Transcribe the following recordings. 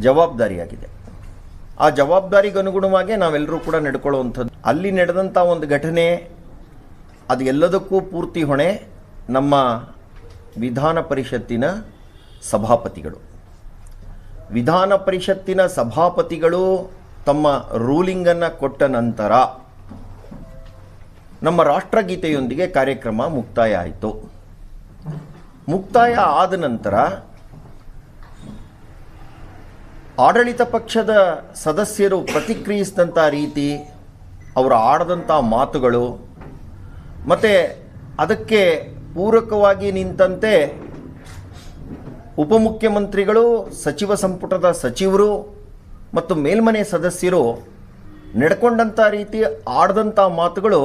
ಜವಾಬ್ದಾರಿಯಾಗಿದೆ. ಆ ಜವಾಬ್ದಾರಿಗೆ ಅನುಗುಣವಾಗಿ ನಾವೆಲ್ಲರೂ ಕೂಡ ನಡ್ಕೊಳ್ಳುವಂಥದ್ದು. ಅಲ್ಲಿ ನಡೆದಂಥ ಒಂದು ಘಟನೆ, ಅದು ಎಲ್ಲದಕ್ಕೂ ಪೂರ್ತಿ ಹೊಣೆ ನಮ್ಮ ವಿಧಾನ ಪರಿಷತ್ತಿನ ಸಭಾಪತಿಗಳು. ವಿಧಾನ ಪರಿಷತ್ತಿನ ಸಭಾಪತಿಗಳು ತಮ್ಮ ರೂಲಿಂಗನ್ನು ಕೊಟ್ಟ ನಂತರ ನಮ್ಮ ರಾಷ್ಟ್ರಗೀತೆಯೊಂದಿಗೆ ಕಾರ್ಯಕ್ರಮ ಮುಕ್ತಾಯ ಆಯಿತು. ಮುಕ್ತಾಯ ಆದ ನಂತರ ಆಡಳಿತ ಪಕ್ಷದ ಸದಸ್ಯರು ಪ್ರತಿಕ್ರಿಯಿಸಿದಂಥ ರೀತಿ ಅವರು ಆಡದಂಥ ಮಾತುಗಳು. ಮತ್ತು ಅದಕ್ಕೆ ಪೂರಕವಾಗಿ ನಿಂತಂತೆ ಉಪಮುಖ್ಯಮಂತ್ರಿಗಳು, ಸಚಿವ ಸಂಪುಟದ ಸಚಿವರು ಮತ್ತು ಮೇಲ್ಮನೆ ಸದಸ್ಯರು ನಡ್ಕೊಂಡಂಥ ರೀತಿ ಆಡ್ದಂಥ ಮಾತುಗಳು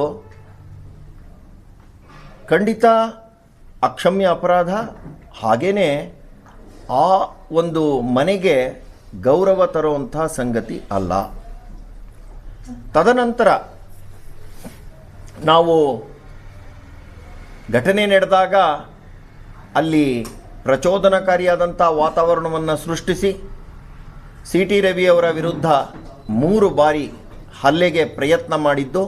ಖಂಡಿತ ಅಕ್ಷಮ್ಯ ಅಪರಾಧ. ಹಾಗೇ ಆ ಒಂದು ಮನೆಗೆ ಗೌರವ ತರುವಂತಹ ಸಂಗತಿ ಅಲ್ಲ. ತದನಂತರ ನಾವು ಘಟನೆ ನಡೆದಾಗ ಅಲ್ಲಿ ಪ್ರಚೋದನಕಾರಿಯಾದಂಥ ವಾತಾವರಣವನ್ನು ಸೃಷ್ಟಿಸಿ ಸಿ ಟಿ ರವಿಯವರ ವಿರುದ್ಧ ಮೂರು ಬಾರಿ ಹಲ್ಲೆಗೆ ಪ್ರಯತ್ನ ಮಾಡಿದ್ದು.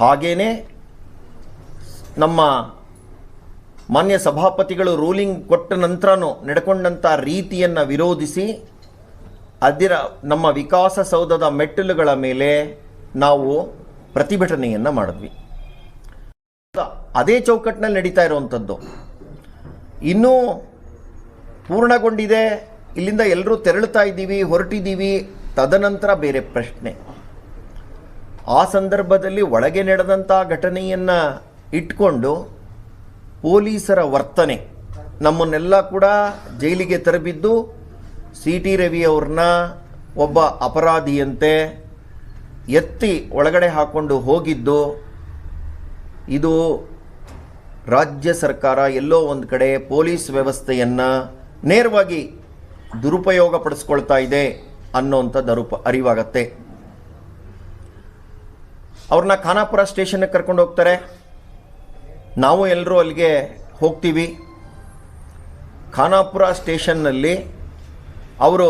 ಹಾಗೇನೇ ನಮ್ಮ ಮಾನ್ಯ ಸಭಾಪತಿಗಳು ರೂಲಿಂಗ್ ಕೊಟ್ಟ ನಂತರನೂ ನಡ್ಕೊಂಡಂಥ ರೀತಿಯನ್ನು ವಿರೋಧಿಸಿ ಅದರ ನಮ್ಮ ವಿಕಾಸಸೌಧದ ಮೆಟ್ಟಿಲುಗಳ ಮೇಲೆ ನಾವು ಪ್ರತಿಭಟನೆಯನ್ನು ಮಾಡಿದ್ವಿ. ಅದೇ ಚೌಕಟ್ಟಿನಲ್ಲಿ ನಡೀತಾ ಇರುವಂಥದ್ದು ಇನ್ನೂ ಪೂರ್ಣಗೊಂಡಿದೆ. ಇಲ್ಲಿಂದ ಎಲ್ಲರೂ ತೆರಳುತ್ತಾ ಇದ್ದೀವಿ, ಹೊರಟಿದ್ದೀವಿ. ತದನಂತರ ಬೇರೆ ಪ್ರಶ್ನೆ. ಆ ಸಂದರ್ಭದಲ್ಲಿ ಒಳಗೆ ನಡೆದಂಥ ಘಟನೆಯನ್ನು ಇಟ್ಕೊಂಡು ಪೊಲೀಸರ ವರ್ತನೆ ನಮ್ಮನ್ನೆಲ್ಲ ಕೂಡ ಜೈಲಿಗೆ ತರಬಿದ್ದು ಸಿ ಟಿ ರವಿ ಅವ್ರನ್ನ ಒಬ್ಬ ಅಪರಾಧಿಯಂತೆ ಎತ್ತಿ ಒಳಗಡೆ ಹಾಕ್ಕೊಂಡು ಹೋಗಿದ್ದು, ಇದು ರಾಜ್ಯ ಸರ್ಕಾರ ಎಲ್ಲೋ ಒಂದು ಕಡೆ ಪೊಲೀಸ್ ವ್ಯವಸ್ಥೆಯನ್ನು ನೇರವಾಗಿ ದುರುಪಯೋಗ ಪಡಿಸ್ಕೊಳ್ತಾ ಇದೆ ಅನ್ನೋಂಥದ್ದು ಅರುಪ ಅರಿವಾಗತ್ತೆ. ಅವ್ರನ್ನ ಖಾನಾಪುರ ಸ್ಟೇಷನ್ಗೆ ಕರ್ಕೊಂಡು ಹೋಗ್ತಾರೆ. ನಾವು ಎಲ್ಲರೂ ಅಲ್ಲಿಗೆ ಹೋಗ್ತೀವಿ. ಖಾನಾಪುರ ಸ್ಟೇಷನ್ನಲ್ಲಿ ಅವರು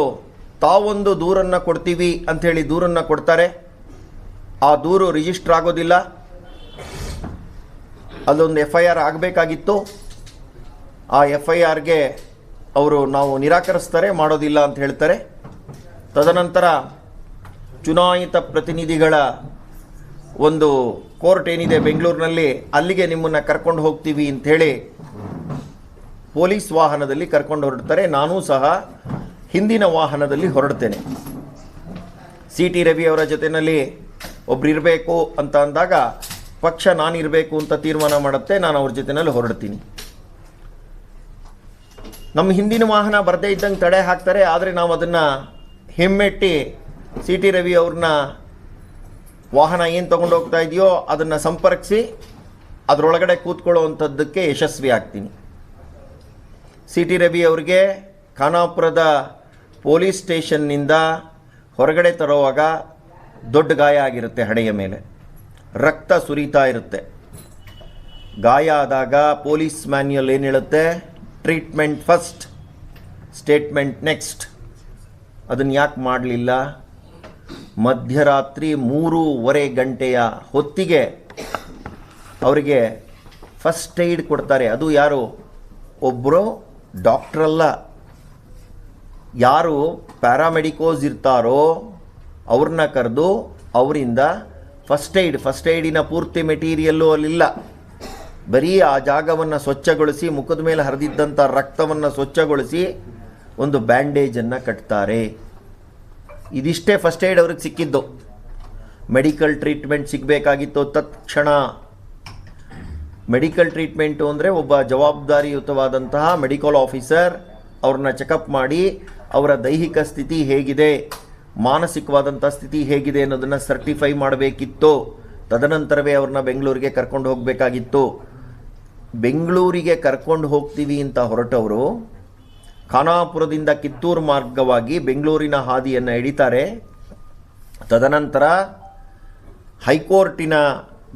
ತಾವೊಂದು ದೂರನ್ನು ಕೊಡ್ತೀವಿ ಅಂಥೇಳಿ ದೂರನ್ನು ಕೊಡ್ತಾರೆ. ಆ ದೂರು ರಿಜಿಸ್ಟರ್ ಆಗೋದಿಲ್ಲ. ಅಲ್ಲೊಂದು ಎಫ್ ಐ ಆರ್ ಆಗಬೇಕಾಗಿತ್ತು. ಆ ಎಫ್ ಐ ಆರ್ಗೆ ಅವರು ನಾವು ನಿರಾಕರಿಸ್ತಾರೆ, ಮಾಡೋದಿಲ್ಲ ಅಂತ ಹೇಳ್ತಾರೆ. ತದನಂತರ ಚುನಾಯಿತ ಪ್ರತಿನಿಧಿಗಳ ಒಂದು ಕೋರ್ಟ್ ಏನಿದೆ ಬೆಂಗಳೂರಿನಲ್ಲಿ, ಅಲ್ಲಿಗೆ ನಿಮ್ಮನ್ನು ಕರ್ಕೊಂಡು ಹೋಗ್ತೀವಿ ಅಂಥೇಳಿ ಪೊಲೀಸ್ ವಾಹನದಲ್ಲಿ ಕರ್ಕೊಂಡು ಹೊರಡ್ತಾರೆ. ನಾನೂ ಸಹ ಹಿಂದಿನ ವಾಹನದಲ್ಲಿ ಹೊರಡ್ತೇನೆ. ಸಿ ಟಿ ರವಿ ಅವರ ಜೊತೆಯಲ್ಲಿ ಒಬ್ರು ಇರಬೇಕು ಅಂತ ಅಂದಾಗ, ಪಕ್ಷ ನಾನಿರಬೇಕು ಅಂತ ತೀರ್ಮಾನ ಮಾಡುತ್ತೆ, ನಾನು ಅವ್ರ ಜೊತೆಯಲ್ಲಿ ಹೊರಡ್ತೀನಿ. ನಮ್ಮ ಹಿಂದಿನ ವಾಹನ ಬರದೇ ಇದ್ದಂಗೆ ತಡೆ ಹಾಕ್ತಾರೆ, ಆದರೆ ನಾವು ಅದನ್ನು ಹಿಮ್ಮೆಟ್ಟಿ ಸಿ ಟಿ ರವಿ ಅವ್ರನ್ನ ವಾಹನ ಏನು ತೊಗೊಂಡು ಹೋಗ್ತಾ ಇದೆಯೋ ಅದನ್ನು ಸಂಪರ್ಕಿಸಿ, ಅದರೊಳಗಡೆ ಕೂತ್ಕೊಳ್ಳುವಂಥದ್ದಕ್ಕೆ ಯಶಸ್ವಿ ಆಗ್ತೀನಿ ಸಿ ಟಿ ರವಿ ಅವರಿಗೆ ಖಾನಾಪುರದ ಪೊಲೀಸ್ ಸ್ಟೇಷನ್ನಿಂದ ಹೊರಗಡೆ ತರುವಾಗ ದೊಡ್ಡ ಗಾಯ ಆಗಿರುತ್ತೆ ಹಣೆಯ ಮೇಲೆ. ರಕ್ತ ಸುರಿತಾ ಇರುತ್ತೆ. ಗಾಯ ಆದಾಗ ಪೊಲೀಸ್ ಮ್ಯಾನ್ಯಲ್ ಏನು ಹೇಳುತ್ತೆ? Treatment first, statement next. ಅದನ್ನು ಯಾಕೆ ಮಾಡಲಿಲ್ಲ? ಮಧ್ಯರಾತ್ರಿ ಮೂರೂವರೆ ಗಂಟೆಯ ಹೊತ್ತಿಗೆ ಅವರಿಗೆ ಫಸ್ಟ್ ಏಡ್ ಕೊಡ್ತಾರೆ. ಅದು ಯಾರು? ಒಬ್ಬರು ಡಾಕ್ಟ್ರಲ್ಲ ಯಾರು ಪ್ಯಾರಾಮೆಡಿಕೋಸ್ ಇರ್ತಾರೋ ಅವ್ರನ್ನ ಕರೆದು ಅವರಿಂದ ಫಸ್ಟ್ ಏಡ್ ಫಸ್ಟ್ ಏಡಿನ ಪೂರ್ತಿ ಮೆಟೀರಿಯಲ್ಲು ಅಲ್ಲಿಲ್ಲ. ಬರೀ ಆ ಜಾಗವನ್ನು ಸ್ವಚ್ಛಗೊಳಿಸಿ, ಮುಖದ ಮೇಲೆ ಹರಿದಿದ್ದಂಥ ರಕ್ತವನ್ನು ಸ್ವಚ್ಛಗೊಳಿಸಿ ಒಂದು ಬ್ಯಾಂಡೇಜನ್ನು ಕಟ್ತಾರೆ. ಇದಿಷ್ಟೇ ಫಸ್ಟ್ ಏಡ್ ಅವ್ರಿಗೆ ಸಿಕ್ಕಿದ್ದು. ಮೆಡಿಕಲ್ ಟ್ರೀಟ್ಮೆಂಟ್ ಸಿಗಬೇಕಾಗಿತ್ತು ತತ್ಕ್ಷಣ. ಮೆಡಿಕಲ್ ಟ್ರೀಟ್ಮೆಂಟು ಅಂದರೆ ಒಬ್ಬ ಜವಾಬ್ದಾರಿಯುತವಾದಂತಹ ಮೆಡಿಕಲ್ ಆಫೀಸರ್ ಅವ್ರನ್ನ ಚೆಕಪ್ ಮಾಡಿ ಅವರ ದೈಹಿಕ ಸ್ಥಿತಿ ಹೇಗಿದೆ? ಮಾನಸಿಕವಾದಂಥ ಸ್ಥಿತಿ ಹೇಗಿದೆ ಅನ್ನೋದನ್ನು ಸರ್ಟಿಫೈ ಮಾಡಬೇಕಿತ್ತು. ತದನಂತರವೇ ಅವ್ರನ್ನ ಬೆಂಗಳೂರಿಗೆ ಕರ್ಕೊಂಡು ಹೋಗಬೇಕಾಗಿತ್ತು. ಬೆಂಗಳೂರಿಗೆ ಕರ್ಕೊಂಡು ಹೋಗ್ತೀವಿ ಅಂತ ಹೊರಟವರು, ಖಾನಾಪುರದಿಂದ ಕಿತ್ತೂರು ಮಾರ್ಗವಾಗಿ ಬೆಂಗಳೂರಿನ ಹಾದಿಯನ್ನು ಹಿಡಿತಾರೆ. ತದನಂತರ ಹೈಕೋರ್ಟಿನ,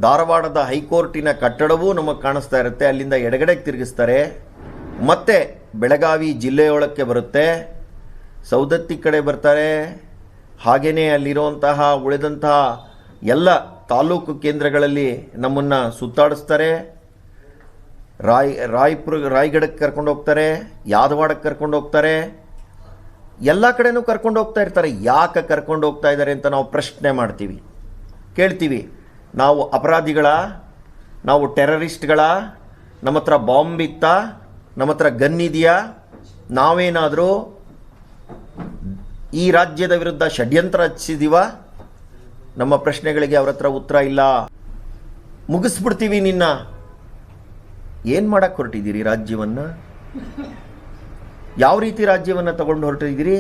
ಧಾರವಾಡದ ಹೈಕೋರ್ಟಿನ ಕಟ್ಟಡವೂ ನಮಗೆ ಕಾಣಿಸ್ತಾ ಇರುತ್ತೆ. ಅಲ್ಲಿಂದ ಎಡಗಡೆಗೆ ತಿರುಗಿಸ್ತಾರೆ. ಮತ್ತೆ ಬೆಳಗಾವಿ ಜಿಲ್ಲೆಯೊಳಕ್ಕೆ ಬರುತ್ತೆ. ಸೌದತ್ತಿ ಕಡೆ ಬರ್ತಾರೆ. ಹಾಗೆಯೇ ಅಲ್ಲಿರುವಂತಹ, ಉಳಿದಂತಹ ಎಲ್ಲ ತಾಲೂಕು ಕೇಂದ್ರಗಳಲ್ಲಿ ನಮ್ಮನ್ನು ಸುತ್ತಾಡಿಸ್ತಾರೆ. ರಾಯ್, ರಾಯ್ಪುರ, ರಾಯ್ಗಡಕ್ಕೆ ಕರ್ಕೊಂಡು ಹೋಗ್ತಾರೆ, ಯಾದವಾಡಕ್ಕೆ ಕರ್ಕೊಂಡು ಹೋಗ್ತಾರೆ. ಎಲ್ಲ ಕಡೆನೂ ಕರ್ಕೊಂಡು ಹೋಗ್ತಾ ಇರ್ತಾರೆ. ಯಾಕೆ ಕರ್ಕೊಂಡು ಹೋಗ್ತಾ ಇದ್ದಾರೆ ಅಂತ ನಾವು ಪ್ರಶ್ನೆ ಮಾಡ್ತೀವಿ. ಕೇಳ್ತೀವಿ. ನಾವು ಅಪರಾಧಿಗಳ, ನಾವು ಟೆರರಿಸ್ಟ್ಗಳ, ನಮ್ಮ ಹತ್ರ ಬಾಂಬ್ ಇತ್ತಾ, ನಮ್ಮ ಹತ್ರ ಗನ್ ಇದೆಯಾ, ನಾವೇನಾದರೂ ಈ ರಾಜ್ಯದ ವಿರುದ್ಧ ಷಡ್ಯಂತ್ರ ರಚಿಸಿದೀವ? ನಮ್ಮ ಪ್ರಶ್ನೆಗಳಿಗೆ ಅವ್ರ ಹತ್ರ ಉತ್ತರ ಇಲ್ಲ. ಮುಗಿಸ್ಬಿಡ್ತೀವಿ ನಿನ್ನ. ಏನು ಮಾಡಕ್ಕೆ ಹೊರಟಿದ್ದೀರಿ ರಾಜ್ಯವನ್ನು? ಯಾವ ರೀತಿ ರಾಜ್ಯವನ್ನು ತಗೊಂಡು ಹೊರಟಿದ್ದೀರಿ?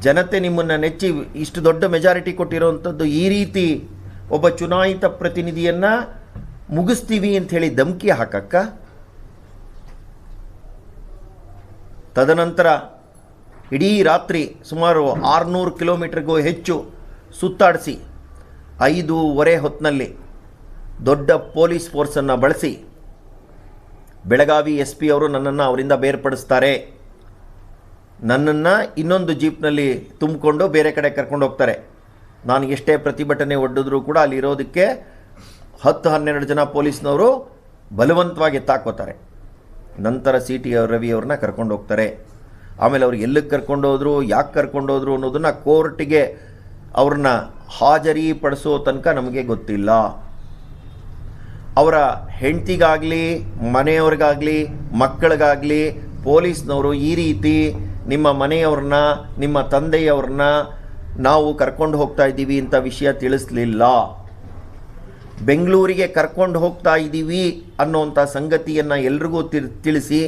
ಜನತೆ ನಿಮ್ಮನ್ನು ನೆಚ್ಚಿ ಇಷ್ಟು ದೊಡ್ಡ ಮೆಜಾರಿಟಿ ಕೊಟ್ಟಿರೋವಂಥದ್ದು ಈ ರೀತಿ ಒಬ್ಬ ಚುನಾಯಿತ ಪ್ರತಿನಿಧಿಯನ್ನ ಮುಗಿಸ್ತೀವಿ ಅಂತ ಹೇಳಿ ಧಮಕಿ ಹಾಕಕ್ಕ? ತದನಂತರ ಇಡೀ ರಾತ್ರಿ ಸುಮಾರು ಆರುನೂರು ಕಿಲೋಮೀಟ್ರಿಗೂ ಹೆಚ್ಚು ಸುತ್ತಾಡಿಸಿ ಐದೂವರೆ ಹೊತ್ತಿನಲ್ಲಿ ದೊಡ್ಡ ಪೊಲೀಸ್ ಫೋರ್ಸನ್ನು ಬಳಸಿ ಬೆಳಗಾವಿ ಎಸ್ ಪಿ ಅವರು ನನ್ನನ್ನು ಅವರಿಂದ ಬೇರ್ಪಡಿಸ್ತಾರೆ. ನನ್ನನ್ನು ಇನ್ನೊಂದು ಜೀಪ್ನಲ್ಲಿ ತುಂಬಿಕೊಂಡು ಬೇರೆ ಕಡೆ ಕರ್ಕೊಂಡು ಹೋಗ್ತಾರೆ. ನಾನು ಎಷ್ಟೇ ಪ್ರತಿಭಟನೆ ಒಡ್ಡಿದ್ರೂ ಕೂಡ ಅಲ್ಲಿರೋದಕ್ಕೆ ಹತ್ತು ಹನ್ನೆರಡು ಜನ ಪೊಲೀಸ್ನವರು ಬಲವಂತವಾಗಿ ತಾಕೋತಾರೆ ನಂತರ ಸಿ ಟಿ ರವಿ ಅವ್ರನ್ನ ಕರ್ಕೊಂಡು ಹೋಗ್ತಾರೆ. ಆಮೇಲೆ ಅವ್ರಿಗೆ ಎಲ್ಲಿಗೆ ಕರ್ಕೊಂಡು ಹೋದ್ರು, ಯಾಕೆ ಕರ್ಕೊಂಡು ಹೋದ್ರು ಅನ್ನೋದನ್ನು ಕೋರ್ಟಿಗೆ ಅವ್ರನ್ನ ಹಾಜರಿಪಡಿಸೋ ತನಕ ನಮಗೆ ಗೊತ್ತಿಲ್ಲ. ಅವರ ಹೆಂಡತಿಗಾಗಲಿ, ಮನೆಯವ್ರಿಗಾಗಲಿ, ಮಕ್ಕಳಿಗಾಗಲಿ, ಪೊಲೀಸ್ನವರು ಈ ರೀತಿ ನಿಮ್ಮ ಮನೆಯವ್ರನ್ನ, ನಿಮ್ಮ ತಂದೆಯವ್ರನ್ನ ನಾವು ಕರ್ಕೊಂಡು ಹೋಗ್ತಾ ಇದ್ದೀವಿ ಅಂತ ವಿಷಯ ತಿಳಿಸ್ಲಿಲ್ಲ. ಬೆಂಗಳೂರಿಗೆ ಕರ್ಕೊಂಡು ಹೋಗ್ತಾ ಇದ್ದೀವಿ ಅನ್ನೋಂಥ ಸಂಗತಿಯನ್ನು ಎಲ್ರಿಗೂ ತಿಳಿಸಿ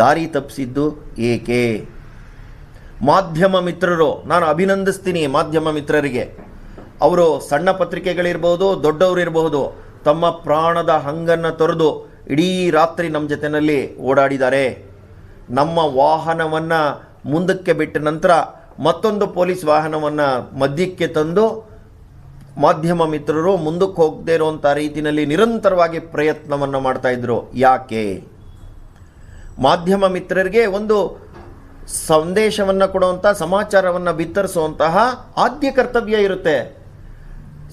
ದಾರಿ ತಪ್ಪಿಸಿದ್ದು ಏಕೆ? ಮಾಧ್ಯಮ ಮಿತ್ರರು, ನಾನು ಅಭಿನಂದಿಸ್ತೀನಿ ಮಾಧ್ಯಮ ಮಿತ್ರರಿಗೆ. ಅವರು ಸಣ್ಣ ಪತ್ರಿಕೆಗಳಿರ್ಬೋದು ದೊಡ್ಡವರಿರಬಹುದು ತಮ್ಮ ಪ್ರಾಣದ ಹಂಗನ್ನು ತೊರೆದು ಇಡೀ ರಾತ್ರಿ ನಮ್ಮ ಜೊತೆಯಲ್ಲಿ ಓಡಾಡಿದ್ದಾರೆ. ನಮ್ಮ ವಾಹನವನ್ನು ಮುಂದಕ್ಕೆ ಬಿಟ್ಟ ನಂತರ ಮತ್ತೊಂದು ಪೊಲೀಸ್ ವಾಹನವನ್ನು ಮಧ್ಯಕ್ಕೆ ತಂದು ಮಾಧ್ಯಮ ಮಿತ್ರರು ಮುಂದಕ್ಕೆ ಹೋಗದೇ ಇರುವಂಥ ರೀತಿಯಲ್ಲಿ ನಿರಂತರವಾಗಿ ಪ್ರಯತ್ನವನ್ನು ಮಾಡ್ತಾಯಿದ್ರು ಯಾಕೆ? ಮಾಧ್ಯಮ ಮಿತ್ರರಿಗೆ ಒಂದು ಸಂದೇಶವನ್ನು ಕೊಡುವಂಥ ಸಮಾಚಾರವನ್ನು ಬಿತ್ತರಿಸುವಂತಹ ಆದ್ಯ ಕರ್ತವ್ಯ ಇರುತ್ತೆ.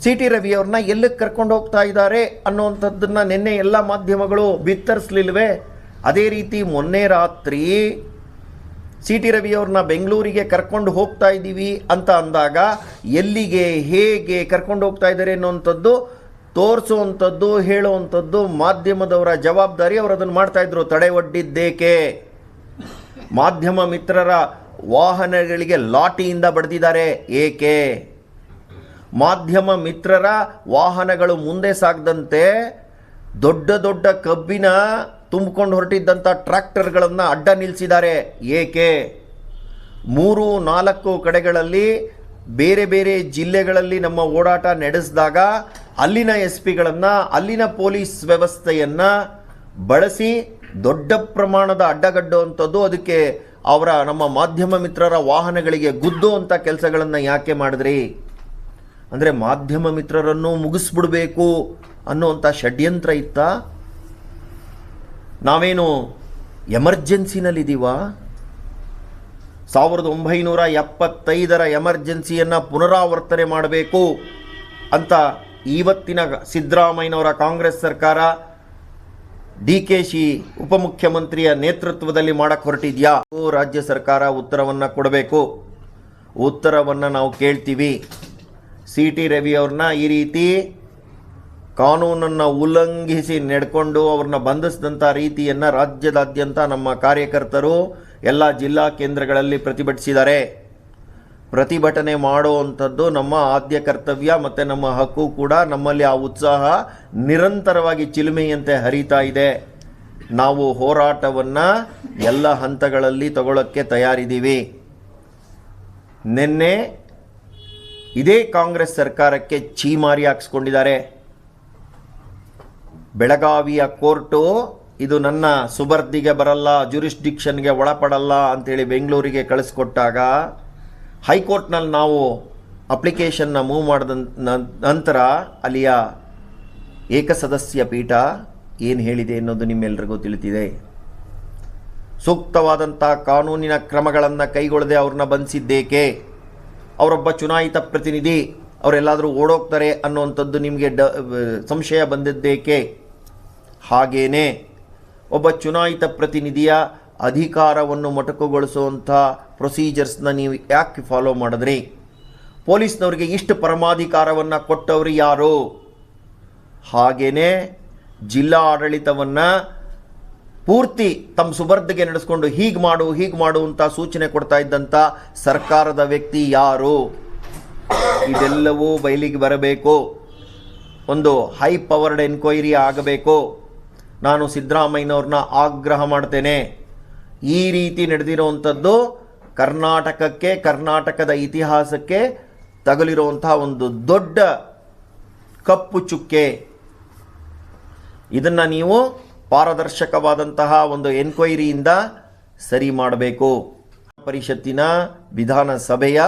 ಸಿ ಟಿ ರವಿ ಅವ್ರನ್ನ ಎಲ್ಲಿಗೆ ಕರ್ಕೊಂಡು ಹೋಗ್ತಾ ಇದ್ದಾರೆ ಅನ್ನುವಂಥದ್ದನ್ನು ನಿನ್ನೆ ಎಲ್ಲ ಮಾಧ್ಯಮಗಳು ಬಿತ್ತರಿಸ್ಲಿಲ್ವೇ? ಅದೇ ರೀತಿ ಮೊನ್ನೆ ರಾತ್ರಿ ಸಿ ಟಿ ರವಿ ಅವ್ರನ್ನ ಬೆಂಗಳೂರಿಗೆ ಕರ್ಕೊಂಡು ಹೋಗ್ತಾ ಇದ್ದೀವಿ ಅಂತ ಅಂದಾಗ ಎಲ್ಲಿಗೆ, ಹೇಗೆ ಕರ್ಕೊಂಡು ಹೋಗ್ತಾ ಇದ್ದಾರೆ ಅನ್ನುವಂಥದ್ದು ತೋರಿಸುವಂಥದ್ದು, ಹೇಳುವಂಥದ್ದು, ಮಾಧ್ಯಮದವರ ಜವಾಬ್ದಾರಿ ಅವರು ಅದನ್ನು ಮಾಡ್ತಾ ಇದ್ರು. ತಡೆ ಒಡ್ಡಿದ್ದೇಕೆ ಮಾಧ್ಯಮ ಮಿತ್ರರ ವಾಹನಗಳಿಗೆ ಲಾಟಿಯಿಂದ ಬಡ್ದಿದ್ದಾರೆ. ಏಕೆ? ಮಾಧ್ಯಮ ಮಿತ್ರರ ವಾಹನಗಳು ಮುಂದೆ ಸಾಗದಂತೆ ದೊಡ್ಡ ದೊಡ್ಡ ಕಬ್ಬಿನ ತುಂಬಿಕೊಂಡು ಹೊರಟಿದ್ದಂಥ ಟ್ರ್ಯಾಕ್ಟರ್ಗಳನ್ನು ಅಡ್ಡ ನಿಲ್ಲಿಸಿದ್ದಾರೆ ಏಕೆ? ಮೂರು, ನಾಲ್ಕು ಕಡೆಗಳಲ್ಲಿ ಬೇರೆ ಬೇರೆ ಜಿಲ್ಲೆಗಳಲ್ಲಿ ನಮ್ಮ ಓಡಾಟ ನಡೆಸಿದಾಗ ಅಲ್ಲಿನ ಎಸ್ ಪಿಗಳನ್ನು ಅಲ್ಲಿನ ಪೊಲೀಸ್ ವ್ಯವಸ್ಥೆಯನ್ನು ಬಳಸಿ ದೊಡ್ಡ ಪ್ರಮಾಣದ ಅಡ್ಡಗಡ್ಡುವಂಥದ್ದು ಅದಕ್ಕೆ ಅವರ ನಮ್ಮ ಮಾಧ್ಯಮ ಮಿತ್ರರ ವಾಹನಗಳಿಗೆ ಗುದ್ದು ಅಂತ ಕೆಲಸಗಳನ್ನು ಯಾಕೆ ಮಾಡಿದ್ರಿ? ಅಂದರೆ ಮಾಧ್ಯಮ ಮಿತ್ರರನ್ನು ಮುಗಿಸ್ಬಿಡಬೇಕು ಅನ್ನುವಂಥ ಷಡ್ಯಂತ್ರ ಇತ್ತ? ನಾವೇನು ಎಮರ್ಜೆನ್ಸಿನಲ್ಲಿದ್ದೀವಾ? ಸಾವಿರದ ಒಂಬೈನೂರ ಎಪ್ಪತ್ತೈದರ ಎಮರ್ಜೆನ್ಸಿಯನ್ನು ಪುನರಾವರ್ತನೆ ಮಾಡಬೇಕು ಅಂತ ಇವತ್ತಿನ ಸಿದ್ದರಾಮಯ್ಯನವರ ಕಾಂಗ್ರೆಸ್ ಸರ್ಕಾರ ಡಿ ಕೆ ಶಿ ಉಪಮುಖ್ಯಮಂತ್ರಿಯ ನೇತೃತ್ವದಲ್ಲಿ ಮಾಡಕ್ಕೆ ಹೊರಟಿದ್ಯಾ? ರಾಜ್ಯ ಸರ್ಕಾರ ಉತ್ತರವನ್ನು ಕೊಡಬೇಕು. ಉತ್ತರವನ್ನು ನಾವು ಕೇಳ್ತೀವಿ. ಸಿ ಟಿ ರವಿ ಅವ್ರನ್ನ ಈ ರೀತಿ ಕಾನೂನನ್ನು ಉಲ್ಲಂಘಿಸಿ ನಡ್ಕೊಂಡು ಅವ್ರನ್ನ ಬಂಧಿಸಿದಂಥ ರೀತಿಯನ್ನು ರಾಜ್ಯದಾದ್ಯಂತ ನಮ್ಮ ಕಾರ್ಯಕರ್ತರು ಎಲ್ಲ ಜಿಲ್ಲಾ ಕೇಂದ್ರಗಳಲ್ಲಿ ಪ್ರತಿಭಟಿಸಿದ್ದಾರೆ. ಪ್ರತಿಭಟನೆ ಮಾಡುವಂಥದ್ದು ನಮ್ಮ ಆದ್ಯ ಕರ್ತವ್ಯ, ಮತ್ತು ನಮ್ಮ ಹಕ್ಕು ಕೂಡ ನಮ್ಮಲ್ಲಿ ಆ ಉತ್ಸಾಹ ನಿರಂತರವಾಗಿ ಚಿಲುಮೆಯಂತೆ ಹರಿತಾ ಇದೆ. ನಾವು ಹೋರಾಟವನ್ನು ಎಲ್ಲ ಹಂತಗಳಲ್ಲಿ ತಗೊಳ್ಳೋಕ್ಕೆ ತಯಾರಿದ್ದೀವಿ. ನಿನ್ನೆ ಇದೇ ಕಾಂಗ್ರೆಸ್ ಸರ್ಕಾರಕ್ಕೆ ಛೀಮಾರಿ ಹಾಕ್ಸ್ಕೊಂಡಿದ್ದಾರೆ. ಬೆಳಗಾವಿಯ ಕೋರ್ಟು, ಇದು ನನ್ನ ಸುಬರ್ದಿಗೆ ಬರಲ್ಲ, ಜುರಿಸ್ಡಿಕ್ಷನ್ಗೆ ಒಳಪಡಲ್ಲ ಅಂತೇಳಿ ಬೆಂಗಳೂರಿಗೆ ಕಳಿಸ್ಕೊಟ್ಟಾಗ ಹೈಕೋರ್ಟ್ನಲ್ಲಿ ನಾವು ಅಪ್ಲಿಕೇಶನ್ನ ಮೂವ್ ಮಾಡಿದ ನಂತರ ಅಲ್ಲಿಯ ಏಕಸದಸ್ಯ ಪೀಠ ಏನು ಹೇಳಿದೆ ಅನ್ನೋದು ನಿಮ್ಮೆಲ್ಲರಿಗೂ ತಿಳಿತಿದೆ. ಸೂಕ್ತವಾದಂಥ ಕಾನೂನಿನ ಕ್ರಮಗಳನ್ನು ಕೈಗೊಳ್ಳದೆ ಅವ್ರನ್ನ ಬಂಧಿಸಿದ್ದೇಕೆ? ಅವರೊಬ್ಬ ಚುನಾಯಿತ ಪ್ರತಿನಿಧಿ ಅವರೆಲ್ಲಾದರೂ ಓಡೋಗ್ತಾರೆ ಅನ್ನುವಂಥದ್ದು ನಿಮಗೆ ಡ ಸಂಶಯ ಬಂದಿದ್ದೇಕೆ? ಹಾಗೇನೆ, ಒಬ್ಬ ಚುನಾಯಿತ ಪ್ರತಿನಿಧಿಯ ಅಧಿಕಾರವನ್ನು ಮೊಟಕುಗೊಳಿಸುವಂಥ ಪ್ರೊಸೀಜರ್ಸ್ನ ನೀವು ಯಾಕೆ ಫಾಲೋ ಮಾಡಿದ್ರಿ? ಪೊಲೀಸ್ನವ್ರಿಗೆ ಇಷ್ಟು ಪರಮಾಧಿಕಾರವನ್ನು ಕೊಟ್ಟವರು ಯಾರು? ಹಾಗೆಯೇ ಜಿಲ್ಲಾ ಆಡಳಿತವನ್ನು ಪೂರ್ತಿ ತಮ್ಮ ಸುಬರ್ದಿಗೆ ನಡೆಸ್ಕೊಂಡು ಹೀಗೆ ಮಾಡು ಹೀಗೆ ಮಾಡು ಅಂತ ಸೂಚನೆ ಕೊಡ್ತಾ ಇದ್ದಂಥ ಸರ್ಕಾರದ ವ್ಯಕ್ತಿ ಯಾರು? ಇದೆಲ್ಲವೂ ಬಯಲಿಗೆ ಬರಬೇಕು. ಒಂದು ಹೈ ಪವರ್ಡ್ ಎನ್ಕ್ವೈರಿ ಆಗಬೇಕು. ನಾನು ಸಿದ್ದರಾಮಯ್ಯನವ್ರನ್ನ ಆಗ್ರಹ ಮಾಡ್ತೇನೆ. ಈ ರೀತಿ ನಡೆದಿರುವಂಥದ್ದು ಕರ್ನಾಟಕಕ್ಕೆ, ಕರ್ನಾಟಕದ ಇತಿಹಾಸಕ್ಕೆ ತಗಲಿರುವಂತಹ ಒಂದು ದೊಡ್ಡ ಕಪ್ಪು ಚುಕ್ಕೆ. ಇದನ್ನು ನೀವು ಪಾರದರ್ಶಕವಾದಂತಹ ಒಂದು ಎನ್ಕ್ವೈರಿಯಿಂದ ಸರಿ ಮಾಡಬೇಕು. ಪರಿಷತ್ತಿನ ವಿಧಾನಸಭೆಯ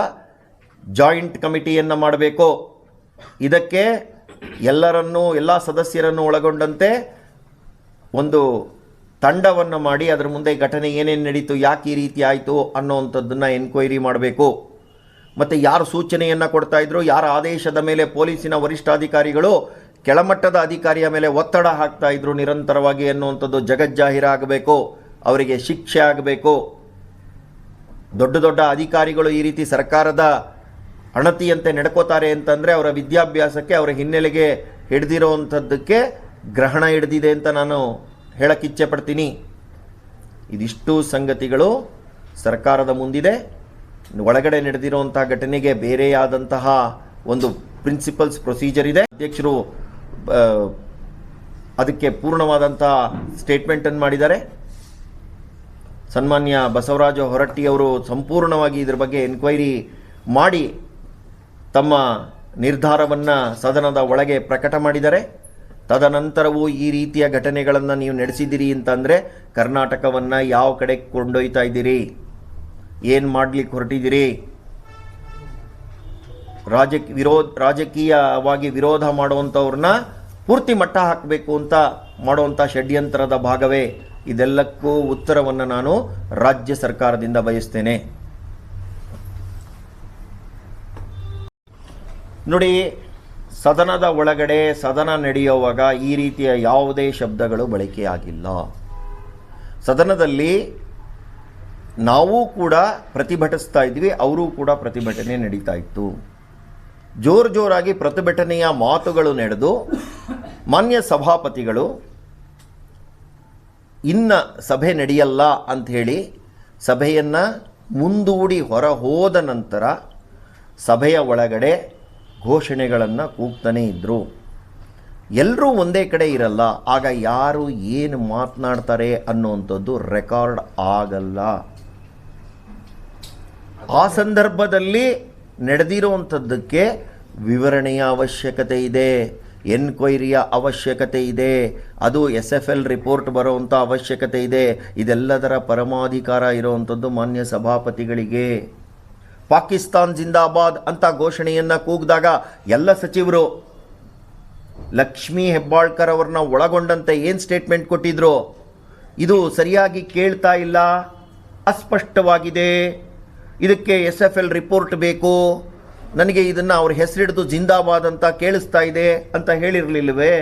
ಜಾಯಿಂಟ್ ಕಮಿಟಿಯನ್ನು ಮಾಡಬೇಕು. ಇದಕ್ಕೆ ಎಲ್ಲರನ್ನೂ, ಎಲ್ಲ ಸದಸ್ಯರನ್ನು ಒಳಗೊಂಡಂತೆ ಒಂದು ತಂಡವನ್ನು ಮಾಡಿ ಅದರ ಮುಂದೆ ಘಟನೆ ಏನೇನು ನಡೀತು, ಯಾಕೆ ಈ ರೀತಿ ಆಯಿತು ಅನ್ನೋವಂಥದ್ದನ್ನು ಎನ್ಕ್ವೈರಿ ಮಾಡಬೇಕು. ಮತ್ತು ಯಾರು ಸೂಚನೆಯನ್ನು ಕೊಡ್ತಾ ಇದ್ರು, ಯಾರ ಆದೇಶದ ಮೇಲೆ ಪೊಲೀಸಿನ ವರಿಷ್ಠಾಧಿಕಾರಿಗಳು ಕೆಳಮಟ್ಟದ ಅಧಿಕಾರಿಯ ಮೇಲೆ ಒತ್ತಡ ಹಾಕ್ತಾ ಇದ್ರು ನಿರಂತರವಾಗಿ ಅನ್ನುವಂಥದ್ದು ಜಗಜ್ಜಾಹೀರಾಗಬೇಕು ಅವರಿಗೆ ಶಿಕ್ಷೆ ಆಗಬೇಕು. ದೊಡ್ಡ ದೊಡ್ಡ ಅಧಿಕಾರಿಗಳು ಈ ರೀತಿ ಸರ್ಕಾರದ ಅಣತಿಯಂತೆ ನಡ್ಕೋತಾರೆ ಅಂತಂದರೆ ಅವರ ವಿದ್ಯಾಭ್ಯಾಸಕ್ಕೆ, ಅವರ ಹಿನ್ನೆಲೆಗೆ ಹಿಡ್ದಿರೋವಂಥದ್ದಕ್ಕೆ ಗ್ರಹಣ ಹಿಡಿದಿದೆ ಅಂತ ನಾನು ಹೇಳಕ್ಕೆ ಇಚ್ಛೆ ಪಡ್ತೀನಿ. ಇದಿಷ್ಟು ಸಂಗತಿಗಳು ಸರ್ಕಾರದ ಮುಂದಿದೆ. ಒಳಗಡೆ ನಡೆದಿರುವಂತಹ ಘಟನೆಗೆ ಬೇರೆಯಾದಂತಹ ಒಂದು ಪ್ರಿನ್ಸಿಪಲ್ಸ್ ಪ್ರೊಸೀಜರ್ ಇದೆ. ಅಧ್ಯಕ್ಷರು ಅದಕ್ಕೆ ಅದಕ್ಕೆ ಸ್ಟೇಟ್ಮೆಂಟ್ ಸ್ಟೇಟ್ಮೆಂಟನ್ನು ಮಾಡಿದ್ದಾರೆ. ಸನ್ಮಾನ್ಯ ಬಸವರಾಜ ಹೊರಟ್ಟಿ ಅವರು ಸಂಪೂರ್ಣವಾಗಿ ಇದರ ಬಗ್ಗೆ ಎನ್ಕ್ವೈರಿ ಮಾಡಿ ತಮ್ಮ ನಿರ್ಧಾರವನ್ನು ಸದನದ ಒಳಗೆ ಪ್ರಕಟ ಮಾಡಿದ್ದಾರೆ. ತದನಂತರವೂ ಈ ರೀತಿಯ ಘಟನೆಗಳನ್ನು ನೀವು ನಡೆಸಿದ್ದೀರಿ ಅಂತಂದರೆ ಕರ್ನಾಟಕವನ್ನು ಯಾವ ಕಡೆ ಕೊಂಡೊಯ್ತಾ ಇದ್ದೀರಿ? ಏನು ಮಾಡಲಿಕ್ಕೆ ಹೊರಟಿದ್ದೀರಿ ರಾಜ, ವಿರೋಧ, ರಾಜಕೀಯವಾಗಿ ವಿರೋಧ ಮಾಡುವಂಥವ್ರನ್ನ ಪೂರ್ತಿ ಮಟ್ಟ ಹಾಕಬೇಕು ಅಂತ ಮಾಡುವಂಥ ಷಡ್ಯಂತ್ರದ ಭಾಗವೇ. ಇದೆಲ್ಲಕ್ಕೂ ಉತ್ತರವನ್ನು ನಾನು ರಾಜ್ಯ ಸರ್ಕಾರದಿಂದ ಬಯಸ್ತೇನೆ. ನೋಡಿ ಸದನದ ಒಳಗಡೆ ಸದನ ನಡೆಯುವಾಗ ಈ ರೀತಿಯ ಯಾವುದೇ ಶಬ್ದಗಳು ಬಳಕೆಯಾಗಿಲ್ಲ. ಸದನದಲ್ಲಿ ನಾವು ಕೂಡ ಪ್ರತಿಭಟಿಸ್ತಾ ಇದ್ವಿ, ಅವರೂ ಕೂಡ ಪ್ರತಿಭಟನೆ ನಡೀತಾ ಇತ್ತು. ಜೋರು ಜೋರಾಗಿ ಪ್ರತಿಭಟನೆಯ ಮಾತುಗಳು ನಡೆದು, ಮಾನ್ಯ ಸಭಾಪತಿಗಳು, ಇನ್ನ ಸಭೆ ನಡೆಯಲ್ಲ ಅಂಥೇಳಿ ಸಭೆಯನ್ನು ಮುಂದೂಡಿ ಹೊರ ಹೋದ ನಂತರ ಸಭೆಯ ಒಳಗಡೆ ಘೋಷಣೆಗಳನ್ನು ಕೂಗ್ತಾನೇ ಇದ್ದರು ಎಲ್ಲರೂ ಒಂದೇ ಕಡೆ ಇರಲ್ಲ, ಆಗ ಯಾರು ಏನು ಮಾತನಾಡ್ತಾರೆ ಅನ್ನುವಂಥದ್ದು ರೆಕಾರ್ಡ್ ಆಗಲ್ಲ. ಆ ಸಂದರ್ಭದಲ್ಲಿ ನಡೆದಿರುವಂಥದ್ದಕ್ಕೆ ವಿವರಣೆಯ ಅವಶ್ಯಕತೆ ಇದೆ, ಎನ್ಕ್ವೈರಿಯ ಅವಶ್ಯಕತೆ ಇದೆ, ಅದು ಎಸ್ ಎಫ್ ಎಲ್ ರಿಪೋರ್ಟ್ ಬರುವಂಥ ಅವಶ್ಯಕತೆ ಇದೆ, ಇದೆಲ್ಲದರ ಪರಮಾಧಿಕಾರ ಇರುವಂಥದ್ದು ಮಾನ್ಯ ಸಭಾಪತಿಗಳಿಗೆ. ಪಾಕಿಸ್ತಾನ್ ಜಿಂದಾಬಾದ್ ಅಂತ ಘೋಷಣೆಯನ್ನು ಕೂಗಿದಾಗ ಎಲ್ಲ ಸಚಿವರು ಲಕ್ಷ್ಮೀ ಹೆಬ್ಬಾಳ್ಕರ್ ಅವ್ರನ್ನ ಒಳಗೊಂಡಂತೆ ಏನು ಸ್ಟೇಟ್ಮೆಂಟ್ ಕೊಟ್ಟಿದ್ರು? ಇದು ಸರಿಯಾಗಿ ಕೇಳ್ತಾ ಇಲ್ಲ, ಅಸ್ಪಷ್ಟವಾಗಿದೆ. ಇದಕ್ಕೆ ಎಸ್ ಎಫ್ ಎಲ್ ರಿಪೋರ್ಟ್ ಬೇಕು. ನನಗೆ ಇದನ್ನು ಅವ್ರ ಹೆಸರಿಡಿದು ಜಿಂದಾಬಾದ್ ಅಂತ ಕೇಳಿಸ್ತಾ ಇದೆ ಅಂತ ಹೇಳಿರಲಿಲ್ಲವೇ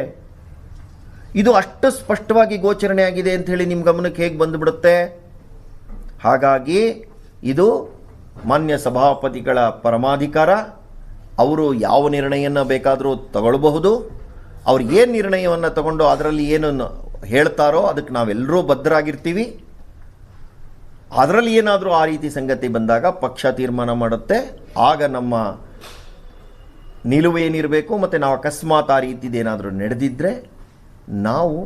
ಇದು ಅಷ್ಟು ಸ್ಪಷ್ಟವಾಗಿ ಗೋಚರಣೆ ಆಗಿದೆ ಅಂತ ಹೇಳಿ ನಿಮ್ಮ ಗಮನಕ್ಕೆ ಹೇಗೆ ಬಂದುಬಿಡುತ್ತೆ? ಹಾಗಾಗಿ ಇದು ಮಾನ್ಯ ಸಭಾಪತಿಗಳ ಪರಮಾಧಿಕಾರ, ಅವರು ಯಾವ ನಿರ್ಣಯನ ಬೇಕಾದರೂ ತಗೊಳ್ಬಹುದು. ಅವ್ರು ಏನು ನಿರ್ಣಯವನ್ನು ತಗೊಂಡು ಅದರಲ್ಲಿ ಏನು ಹೇಳ್ತಾರೋ ಅದಕ್ಕೆ ನಾವೆಲ್ಲರೂ ಬದ್ಧರಾಗಿರ್ತೀವಿ ಅದರಲ್ಲಿ ಏನಾದರೂ ಆ ರೀತಿ ಸಂಗತಿ ಬಂದಾಗ ಪಕ್ಷ ತೀರ್ಮಾನ ಮಾಡುತ್ತೆ. ಆಗ ನಮ್ಮ ನಿಲುವು ಏನಿರಬೇಕು ಮತ್ತು ನಾವು ಅಕಸ್ಮಾತ್ ಆ ರೀತಿದೇನಾದರೂ ನಡೆದಿದ್ದರೆ ನಾವು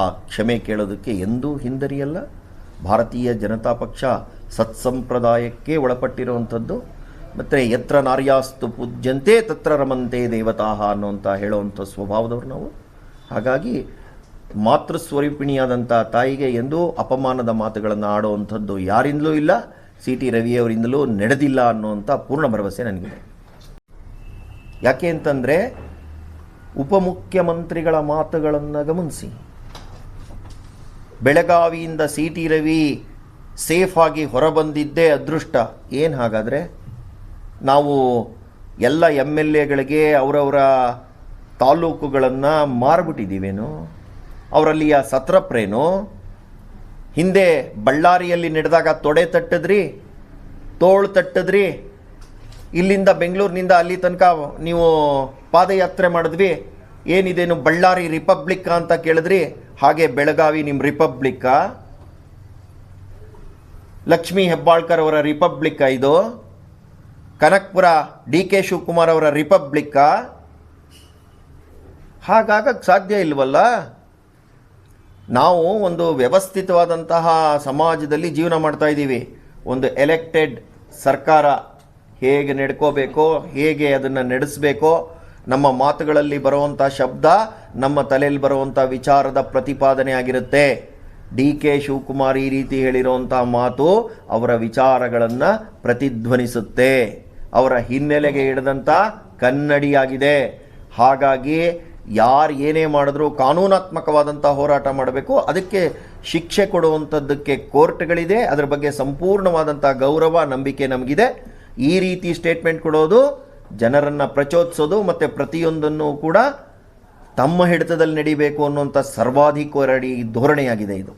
ಆ ಕ್ಷಮೆ ಕೇಳೋದಕ್ಕೆ ಎಂದೂ ಹಿಂದರಿಯಲ್ಲ ಭಾರತೀಯ ಜನತಾ ಪಕ್ಷ ಸತ್ಸಂಪ್ರದಾಯಕ್ಕೆ ಒಳಪಟ್ಟಿರುವಂಥದ್ದು. ಮತ್ತು ಎತ್ರ ನಾರ್ಯಾಸ್ತು ಪೂಜ್ಯಂತೆ ತತ್ರ ರಮಂತೆ ದೇವತಾಹ ಅನ್ನುವಂಥ ಹೇಳುವಂಥ ಸ್ವಭಾವದವ್ರು ನಾವು. ಹಾಗಾಗಿ ಮಾತೃಸ್ವರೂಪಿಣಿಯಾದಂಥ ತಾಯಿಗೆ ಎಂದೂ ಅಪಮಾನದ ಮಾತುಗಳನ್ನು ಆಡುವಂಥದ್ದು ಯಾರಿಂದಲೂ ಇಲ್ಲ, ಸಿ ಟಿ ರವಿಯವರಿಂದಲೂ ನಡೆದಿಲ್ಲ ಅನ್ನುವಂಥ ಪೂರ್ಣ ಭರವಸೆ ನನಗಿದೆ. ಯಾಕೆ ಅಂತಂದರೆ ಉಪಮುಖ್ಯಮಂತ್ರಿಗಳ ಮಾತುಗಳನ್ನು ಗಮನಿಸಿ. ಬೆಳಗಾವಿಯಿಂದ ಸಿ ಟಿ ರವಿ ಸೇಫಾಗಿ ಹೊರಬಂದಿದ್ದೇ ಅದೃಷ್ಟ. ಏನು ಹಾಗಾದರೆ? ನಾವು ಎಲ್ಲ ಎಂ ಎಲ್ ಎಗಳಿಗೆ ಅವರವರ ತಾಲೂಕುಗಳನ್ನು ಮಾರ್ಬಿಟ್ಟಿದ್ದೀವೇನು? ಅವರಲ್ಲಿಯ ಸತ್ರಪ್ರೇನು? ಹಿಂದೆ ಬಳ್ಳಾರಿಯಲ್ಲಿ ನಡೆದಾಗ ತೊಡೆ ತಟ್ಟಿದ್ರಿ, ತೋಳು ತಟ್ಟಿದ್ರಿ, ಇಲ್ಲಿಂದ ಬೆಂಗಳೂರಿನಿಂದ ಅಲ್ಲಿ ತನಕ ನೀವು ಪಾದಯಾತ್ರೆ ಮಾಡಿದ್ವಿ. ಏನಿದೇನು ಬಳ್ಳಾರಿ ರಿಪಬ್ಲಿಕ್ ಅಂತ ಕೇಳಿದ್ರಿ ಹಾಗೆ ಬೆಳಗಾವಿ ನಿಮ್ಮ ರಿಪಬ್ಲಿಕ್ಕಾ ಲಕ್ಷ್ಮೀ ಹೆಬ್ಬಾಳ್ಕರ್ ಅವರ ರಿಪಬ್ಲಿಕ್ಕಾ ಇದು, ಕನಕ್ಪುರ ಡಿ ಕೆ ಶಿವಕುಮಾರ್ ಅವರ ರಿಪಬ್ಲಿಕ್ಕಾ ಹಾಗಾಗಕ್ಕೆ ಸಾಧ್ಯ ಇಲ್ವಲ್ಲ? ನಾವು ಒಂದು ವ್ಯವಸ್ಥಿತವಾದಂತಹ ಸಮಾಜದಲ್ಲಿ ಜೀವನ ಮಾಡ್ತಾ ಇದ್ದೀವಿ. ಒಂದು ಎಲೆಕ್ಟೆಡ್ ಸರ್ಕಾರ ಹೇಗೆ ನಡ್ಕೋಬೇಕೋ, ಹೇಗೆ ಅದನ್ನು ನಡೆಸಬೇಕೋ ನಮ್ಮ ಮಾತುಗಳಲ್ಲಿ ಬರುವಂಥ ಶಬ್ದ, ನಮ್ಮ ತಲೆಯಲ್ಲಿ ಬರುವಂಥ ವಿಚಾರದ ಪ್ರತಿಪಾದನೆ ಆಗಿರುತ್ತೆ. ಡಿ ಕೆ ಶಿವಕುಮಾರ್ ಈ ರೀತಿ ಹೇಳಿರುವಂಥ ಮಾತು ಅವರ ವಿಚಾರಗಳನ್ನು ಪ್ರತಿಧ್ವನಿಸುತ್ತೆ. ಅವರ ಹಿನ್ನೆಲೆಗೆ ಹಿಡಿದಂಥ ಕನ್ನಡಿಯಾಗಿದೆ. ಹಾಗಾಗಿ ಯಾರು ಏನೇ ಮಾಡಿದ್ರೂ ಕಾನೂನಾತ್ಮಕವಾದಂಥ ಹೋರಾಟ ಮಾಡಬೇಕು. ಅದಕ್ಕೆ ಶಿಕ್ಷೆ ಕೊಡುವಂಥದ್ದಕ್ಕೆ ಕೋರ್ಟ್ಗಳಿದೆ. ಅದರ ಬಗ್ಗೆ ಸಂಪೂರ್ಣವಾದಂಥ ಗೌರವ, ನಂಬಿಕೆ ನಮಗಿದೆ. ಈ ರೀತಿ ಸ್ಟೇಟ್ಮೆಂಟ್ ಕೊಡೋದು ಜನರನ್ನು ಪ್ರಚೋದಿಸೋದು ಮತ್ತು ಪ್ರತಿಯೊಂದನ್ನು ಕೂಡ ತಮ್ಮ ಹಿಡಿತದಲ್ಲಿ ನಡಿಬೇಕು ಅನ್ನುವಂಥ ಸರ್ವಾಧಿಕಾರಿ ಧೋರಣೆಯಾಗಿದೆ ಇದು.